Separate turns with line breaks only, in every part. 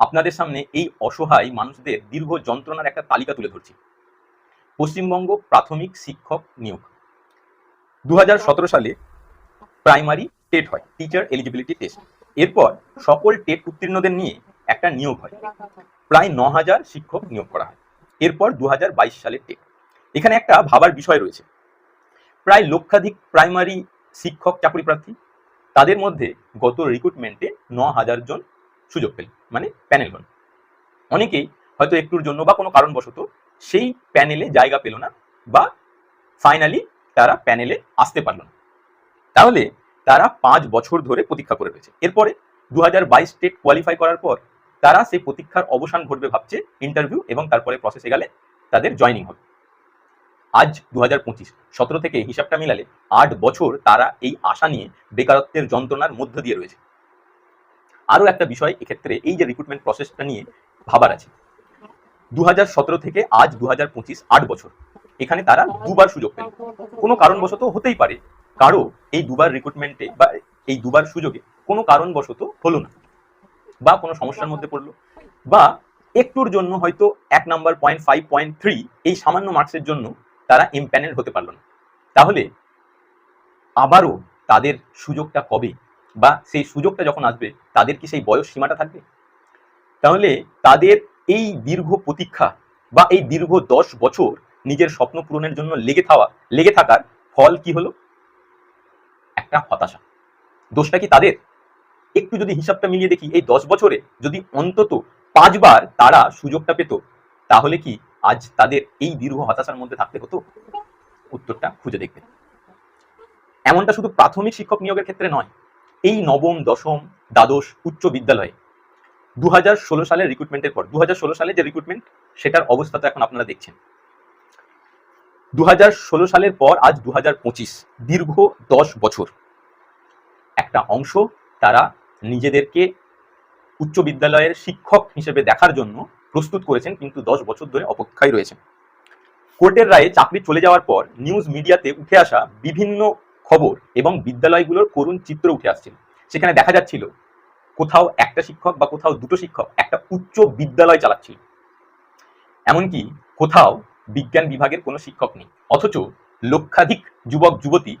আপনাদের সামনে এই অসহায় মানুষদের দীর্ঘ যন্ত্রণার একটা তালিকা তুলে ধরছি। পশ্চিমবঙ্গ প্রাথমিক শিক্ষক নিয়োগ। দুই হাজার সতেরো সালে প্রাইমারি টেট হয় টিচার এলিজিবিলিটি টেস্ট এরপর সকল টেট উত্তীর্ণদের নিয়ে একটা নিয়োগ হয়। প্রায় ন হাজার শিক্ষক নিয়োগ করা হয়। এরপর দু হাজার বাইশ সালের টেট। এখানে একটা ভাবার বিষয় রয়েছে। প্রায় লক্ষাধিক প্রাইমারি শিক্ষক চাকরি প্রার্থী, তাদের মধ্যে গত রিক্রুটমেন্টে ন হাজার জন সুযোগ পেল মানে প্যানেল হন। অনেকেই হয়তো একটুর জন্য বা কোনো কারণবশত সেই প্যানেলে জায়গা পেল না বা ফাইনালি তারা প্যানেলে আসতে পারল না। তাহলে তারা পাঁচ বছর ধরে প্রতীক্ষা করে রয়েছে। এরপরে দু হাজার বাইশ স্টেট কোয়ালিফাই করার পর তারা সেই প্রতীক্ষার অবসান ঘটবে ভাবছে ইন্টারভিউ এবং তারপরে প্রসেসে গেলে তাদের জয়নিং হবে। আজ দু হাজার পঁচিশ, সতেরো থেকে হিসাবটা মিলালে আট বছর তারা এই আশা নিয়ে বেকারত্বের যন্ত্রণার মধ্য দিয়ে রয়েছে। আরও একটা বিষয় এক্ষেত্রে এই যে রিক্রুটমেন্ট প্রসেসটা নিয়ে ভাবার আছে। দু থেকে আজ দু হাজার পঁচিশ আট বছর। এখানে তারা দুবার সুযোগ পেল। কোনো কারণবশত হতেই পারে। কারও এই দুবার রিক্রুটমেন্টে বা এই দুবার সুযোগে কোনো কারণবশত হলো না। বা কোনো সমস্যার মধ্যে পড়ল। বা একটুর জন্য হয়তো এক number point five point three এই সামান্য মার্কসের জন্য তারা এমপ্যানেল হতে পারল না। তাহলে আবারও তাদের সুযোগটা কবে? বা সেই সুযোগটা যখন আসবে, তাদের কি সেই বয়স সীমাটা থাকবে? তাহলে তাদের এই দীর্ঘ প্রতীক্ষা বা এই দীর্ঘ দশ বছর নিজের স্বপ্ন পূরণের জন্য লেগে থাওয়া, লেগে থাকার ফল কি হলো? একটা হতাশা। দোষটা কি তাদের? একটু যদি হিসাবটা মিলিয়ে দেখি, এই দশ বছরে যদি অন্তত পাঁচবার তারা সুযোগটা পেত, তাহলে কি আজ তাদের এই দীর্ঘ হতাশার মধ্যে থাকতে হতো? উত্তরটা খুঁজে দেখবেন এমনটা শুধু প্রাথমিক শিক্ষক নিয়োগের ক্ষেত্রে নয় এই নবম, দশম, দ্বাদশ উচ্চ বিদ্যালয়ে দু হাজার ষোলো সালের রিক্রুটমেন্টের পর দু হাজার ষোলো সালে যে রিক্রুটমেন্ট সেটার অবস্থা তো এখন আপনারা দেখছেন। দু হাজার ষোলো সালের পর আজ দু হাজার পঁচিশ, দীর্ঘ দশ বছর। একটা অংশ তারা নিজেদেরকে উচ্চ বিদ্যালয়ের শিক্ষক হিসেবে দেখার জন্য প্রস্তুত করেছেন, কিন্তু দশ বছর ধরে অপেক্ষায় রয়েছেন। কোর্টের রায়ে চাকরি চলে যাওয়ার পর নিউজ মিডিয়াতে উঠে আসা বিভিন্ন খবর এবং বিদ্যালয়গুলোর করুণ চিত্র উঠে আসছিল। সেখানে দেখা যাচ্ছিল, কোথাও একটা শিক্ষক বা কোথাও দুটো শিক্ষক একটা উচ্চ বিদ্যালয় চালাচ্ছিল। এমনকি কোথাও বিজ্ঞান বিভাগের কোনো শিক্ষক নেই। অথচ লক্ষাধিক যুবক, যুবতী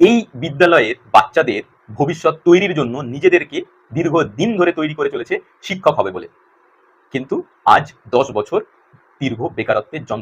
এই বিদ্যালয়ের বাচ্চাদের ভবিষ্যৎ তৈরির জন্য নিজেদেরকে দীর্ঘ দিন ধরে তৈরি করে চলেছে শিক্ষক হবে বলে। কিন্তু আজ দশ বছর দীর্ঘ বেকারত্বের যন্ত্র